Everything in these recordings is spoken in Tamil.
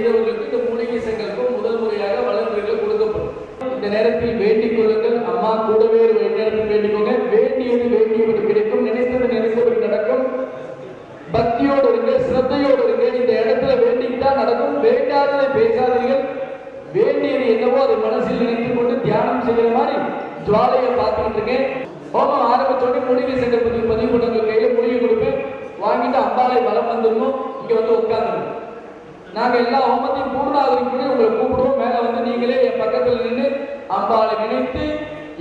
பரிகாரம் செய்தவர்களுக்கு இந்த மூலிகை சங்கல்பம் முதல் முறையாக வளர்ந்துகள் கொடுக்கப்படும். இந்த நேரத்தில் வேண்டிக் கொள்ளுங்கள் அம்மா கூடவே ஒரு நேரத்தில் வேண்டிக்கோங்க வேண்டியது வேண்டியது கிடைக்கும். நினைத்தது நினைத்தது நடக்கும். பக்தியோடு இருங்க சிரத்தையோடு இருங்க இந்த இடத்துல வேண்டிக்கிட்டா நடக்கும். வேண்டாததை பேசாதீர்கள். வேண்டியது என்னவோ அதை மனசில் நினைத்துக் கொண்டு தியானம் செய்யற மாதிரி ஜுவாலையை பார்த்துக்கிட்டு இருக்கேன். ஹோமம் ஆரம்பிச்சோடனே மூலிகை சங்கல்பத்துக்கு பதிவு பண்ணவங்க கையில மூலிகை கொடுப்பேன். வாங்கிட்டு அம்பாலை பலம் வந்துடணும். இங்க வந்து உட்காந்துடணும் நாங்க எல்லா ஹோமத்தையும் பூர்ணாகிறதுக்கு முன்னாடி உங்களை கூப்பிடுவோம். மேல வந்து நீங்களே என் பக்கத்துல நின்று அம்பாளை நினைத்து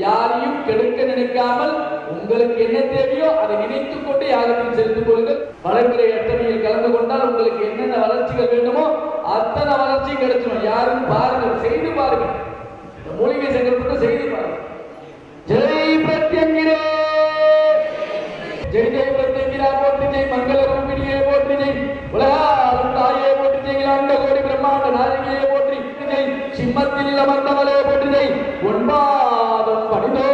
யாரையும் கெடுக்க நினைக்காமல் உங்களுக்கு என்ன தேவையோ அதை நினைத்து கொண்டு யாகத்தில் செலுத்திக் கொள்ளுங்கள். வளர்முறை அட்டமையில் கலந்து கொண்டால் உங்களுக்கு என்னென்ன வளர்ச்சிகள் வேண்டுமோ அத்தனை வளர்ச்சி கிடைச்சிடும். யாரும் பாருங்கள் செய்து பாருங்கள். இந்த மூலிகை சங்கல்பத்தை செய்து பாருங்க ஜெய் பிரத்யங்கிரே! ஜெய் ஜெய் பிரத்யங்கிரா போற்றி ஜெய் மங்கள ரூபிணியே போற்றி ஜெய் உலகா ஜெய் சிம்மத்தில் அமர்ந்தவளே போற்றி ஜெய் ஒன்பாதம் பணிதோ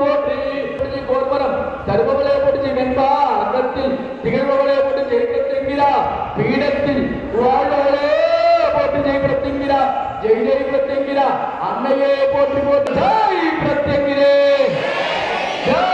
போற்றி போற்றி ஜெய் கோர்மரம் தருபவளே போற்றி ஜெய் வெண்பா அங்கத்தில் திகழ்பவளே போற்றி ஜெய் பிரத்யங்கிரா பீடத்தில் வாழ்வளே போற்றி ஜெய் பிரத்யங்கிரா ஜெய் ஜெய் பிரத்யங்கிரா அன்னையே போற்றி போற்றி ஜெய் பிரத்யங்கிரே ஜெய்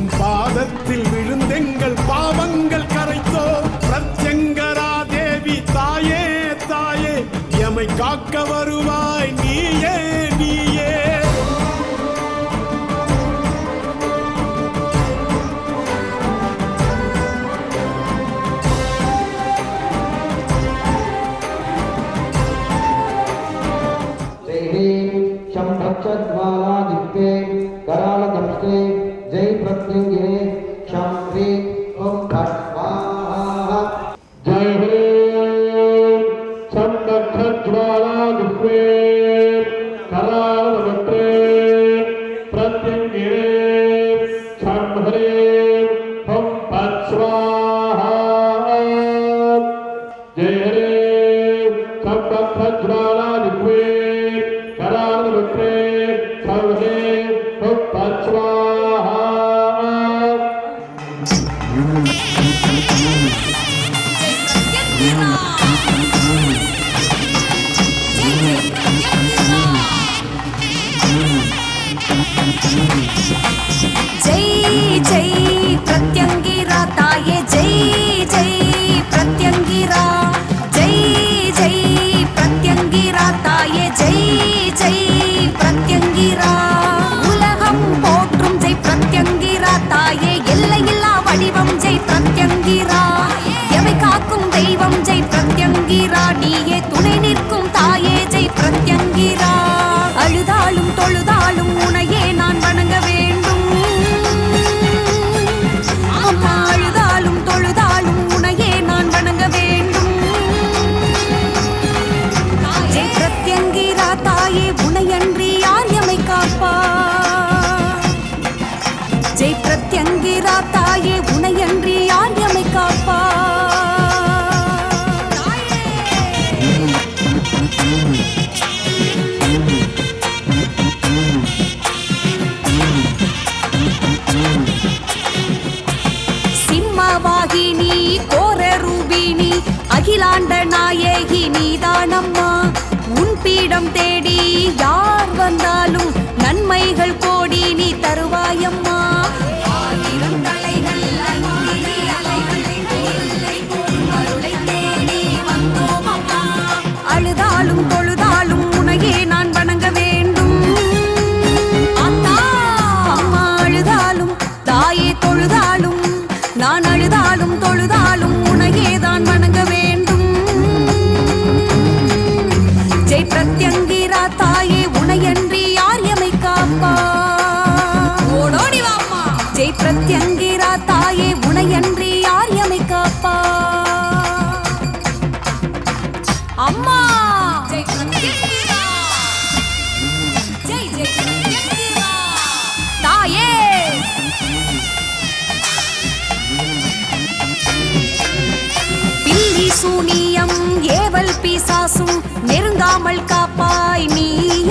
உன் பாதத்தில் விழுந்தெங்கள் பாவங்கள் கரைத்தோ பிரத்யங்கரா தேவி தாயே தாயே எமை காக்க வருவாய் நீயே நீயே. சந்தர்ப்பத்வாலாகுவே கலாலவற்றே பிரத்யங்கிரே சண்மரே ஹம் பத்ஸ்வாஹா ஜெயரே சந்தர்ப்பத்வாலாகுவே கலாலவற்றே சர்வதே ஹம் பத்ஸ்வாஹா Thank you. தாயே உனையன்றி யார் எமை காப்பா? ஜெய் பிரத்யங்கிரா தாயே யார் வந்தாலும் நன்மைகள் கோடி நீ தருவாயம்மா.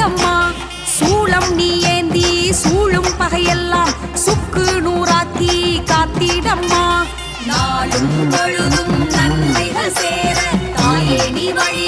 அம்மா சூளம் நீ ஏந்தி சூழும் பகையெல்லாம் சுக்கு நூறாக்கி காத்திடம்மா. நாளும் பொழுதும் நன்மைகள் சேர தாயே நீ வழி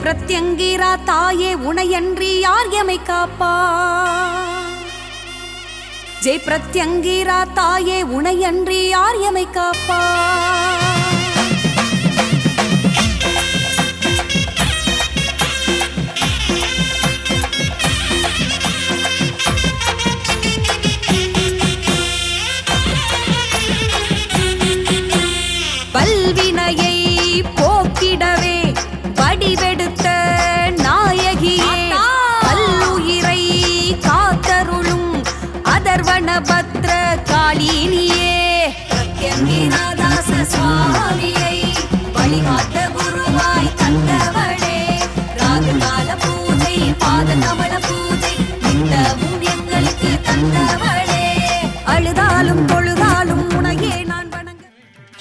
பிரத்யங்கீரா தாயே உனையன்றி யார் எமை காப்பா? ஜெய் பிரத்யங்கீரா தாயே உனையன்றி யார் எமை காப்பா? வடிவெடுத்த நாயகியே பல்லுயிரை காத்தருளும் அதர்வன பத்ர காளினியே பிரத்யங்கிராதாச சுவாமியை வழிகாட்ட குருவாய் தந்தவளே. ராகுகால பூஜை பாத கமல பூஜை நித்தமும் எங்களுக்கு தந்தவளே.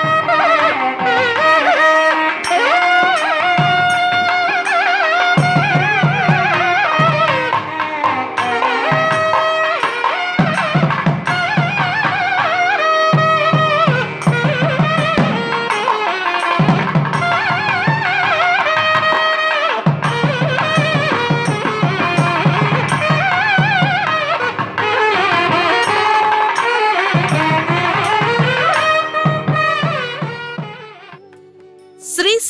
Thank you.